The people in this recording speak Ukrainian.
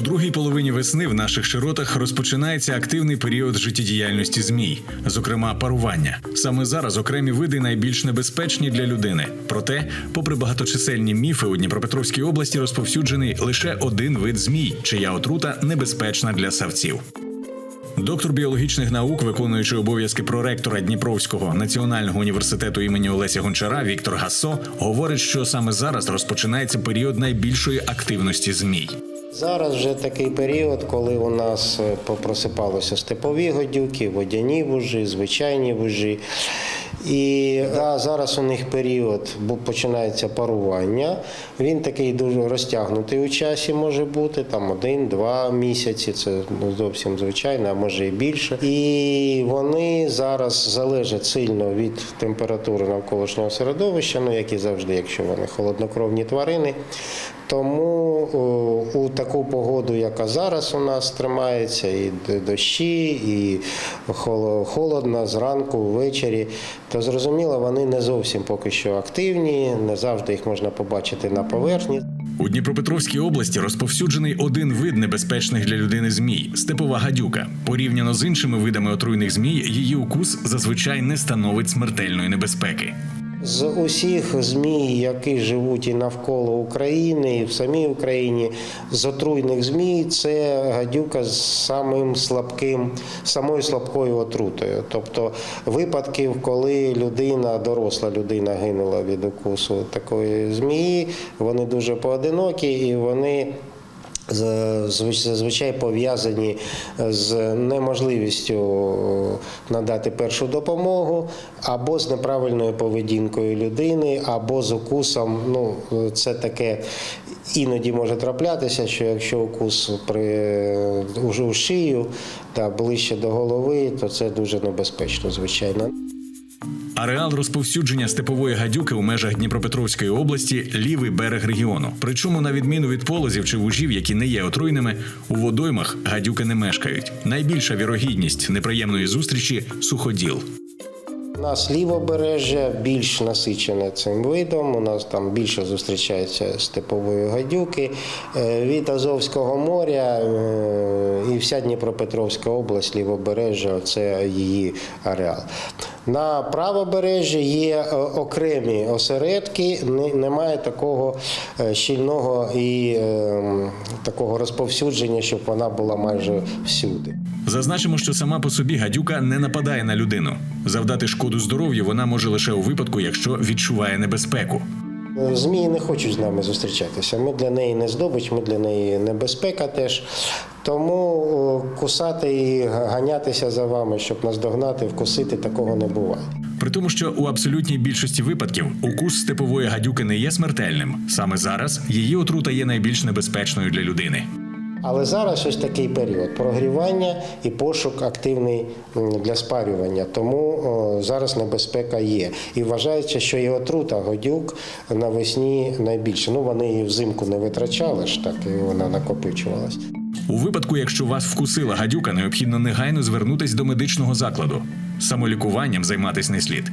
У другій половині весни в наших широтах розпочинається активний період життєдіяльності змій, зокрема парування. Саме зараз окремі види найбільш небезпечні для людини. Проте, попри багаточисельні міфи, у Дніпропетровській області розповсюджений лише один вид змій, чия отрута небезпечна для савців. Доктор біологічних наук, виконуючий обов'язки проректора Дніпровського національного університету імені Олеся Гончара Віктор Гассо говорить, що саме зараз розпочинається період найбільшої активності змій. Зараз вже такий період, коли у нас е, попросипалися степові годюки, водяні вужі, звичайні вужі. І да, зараз у них період бу- починається парування. Він такий дуже розтягнутий у часі може бути, там один-два місяці, це ну, зовсім звичайно, а може і більше. І вони зараз залежать сильно від температури навколишнього середовища, ну як і завжди, якщо вони холоднокровні тварини. Тому о, у таку погоду, яка зараз у нас тримається, і дощі, і холо- холодно зранку, ввечері, то зрозуміло, вони не зовсім поки що активні, не завжди їх можна побачити на поверхні. У Дніпропетровській області розповсюджений один вид небезпечних для людини змій степова гадюка. Порівняно з іншими видами отруйних змій, її укус зазвичай не становить смертельної небезпеки. З усіх змій, які живуть і навколо України, і в самій Україні, з отруйних змій це гадюка з самим слабким, самою слабкою отрутою. Тобто випадків, коли людина, доросла людина гинула від укусу такої змії, вони дуже поодинокі і вони зазвичай пов'язані з неможливістю надати першу допомогу, або з неправильною поведінкою людини, або з укусом. Ну, це таке іноді може траплятися, що якщо укус при у шию та ближче до голови, то це дуже небезпечно, звичайно. Ареал розповсюдження степової гадюки у межах Дніпропетровської області лівий берег регіону. Причому, на відміну від полозів чи вужів, які не є отруйними, у водоймах гадюки не мешкають. Найбільша вірогідність неприємної зустрічі суходіл. У нас лівобережжя більш насичене цим видом. У нас там більше зустрічається степової гадюки. Е, Від Азовського моря е, і вся Дніпропетровська область, лівобережжя це її ареал. На правобережжі є е, окремі осередки, немає такого е, щільного і е, такого розповсюдження, щоб вона була майже всюди. Зазначимо, що сама по собі гадюка не нападає на людину. Завдати шкоду здоров'ю вона може лише у випадку, якщо відчуває небезпеку. Змії не хочуть з нами зустрічатися. Ми для неї не здобич, ми для неї небезпека теж. Тому кусати і ганятися за вами, щоб наздогнати, вкусити, такого не буває. При тому, що у абсолютній більшості випадків укус степової гадюки не є смертельним. Саме зараз її отрута є найбільш небезпечною для людини. Але зараз ось такий період прогрівання і пошук активний для спарювання. Тому зараз небезпека є. І вважається, що і отрута годюк навесні найбільше. Ну вони її взимку не витрачали ж так, і вона накопичувалась. У випадку, якщо вас вкусила гадюка, необхідно негайно звернутись до медичного закладу. Самолікуванням займатись не слід.